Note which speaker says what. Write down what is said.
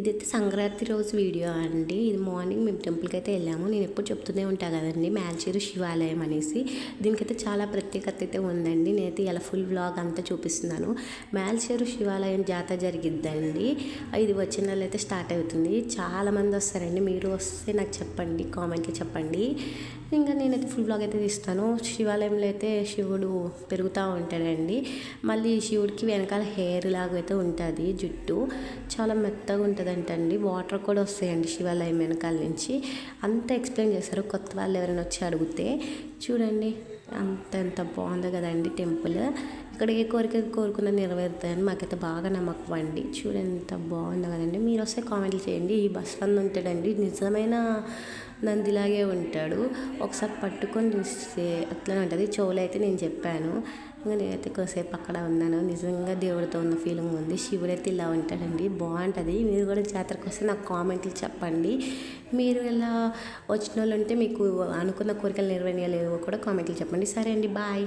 Speaker 1: ఇదైతే సంక్రాంతి రోజు వీడియో అండి. ఇది మార్నింగ్ మేము టెంపుల్కి అయితే వెళ్ళాము. నేను ఎప్పుడు చెప్తూనే ఉంటా కదండి మేల్చేరు శివాలయం అనేసి. దీనికైతే చాలా ప్రత్యేకత అయితే ఉందండి. నేనైతే ఇలా ఫుల్ వ్లాగ్ అంతా చూపిస్తున్నాను. మేల్చేరు శివాలయం జాతర జరిగిద్దండి. ఇది వచ్చిన నెల అయితే స్టార్ట్ అవుతుంది. చాలామంది వస్తారండి. మీరు వస్తే నాకు చెప్పండి కామెంట్లో చెప్పండి. ఇంకా నేనైతే ఫుల్ బ్లాగ్ అయితే తీస్తాను. శివాలయంలో అయితే శివుడు పెరుగుతూ ఉంటాడండి. మళ్ళీ శివుడికి వెనకాల హెయిర్ లాగా అయితే ఉంటుంది జుట్టు. చాలా మెత్తగా ఉంటుంది. ఉంటుందంటండి వాటర్ కూడా వస్తాయండి శివాలయం వెనకాల నుంచి. అంతా ఎక్స్ప్లెయిన్ చేస్తారు కొత్త వాళ్ళు ఎవరైనా వచ్చి అడిగితే చూడండి అంత ఎంత బాగుంది కదండి టెంపుల్. అక్కడ ఏ కోరిక కోరుకున్న నెరవేరుతాయని మాకైతే బాగా నమ్మకం అండి. చూడండి ఎంత బాగుంది కదండి. మీరు వస్తే కామెంట్లు చేయండి. ఈ బస్ ఉంటాడండి. నిజమైన నందిలాగే ఉంటాడు. ఒకసారి పట్టుకొని చూస్తే అట్లనే ఉంటుంది. చెవులు అయితే నేను చెప్పాను. ఇంకా నేనైతే కొద్దిసేపు అక్కడ ఉన్నాను. నిజంగా దేవుడితో ఉన్న ఫీలింగ్ ఉంది. శివుడు అయితే ఇలా ఉంటాడండి. బాగుంటుంది. మీరు కూడా జాతరకు వస్తే నాకు కామెంట్లు చెప్పండి. మీరు ఇలా వచ్చిన వాళ్ళు ఉంటే మీకు అనుకున్న కోరికలు నెరవేరలేవో కూడా కామెంట్లు చెప్పండి. సరే అండి. బాయ్.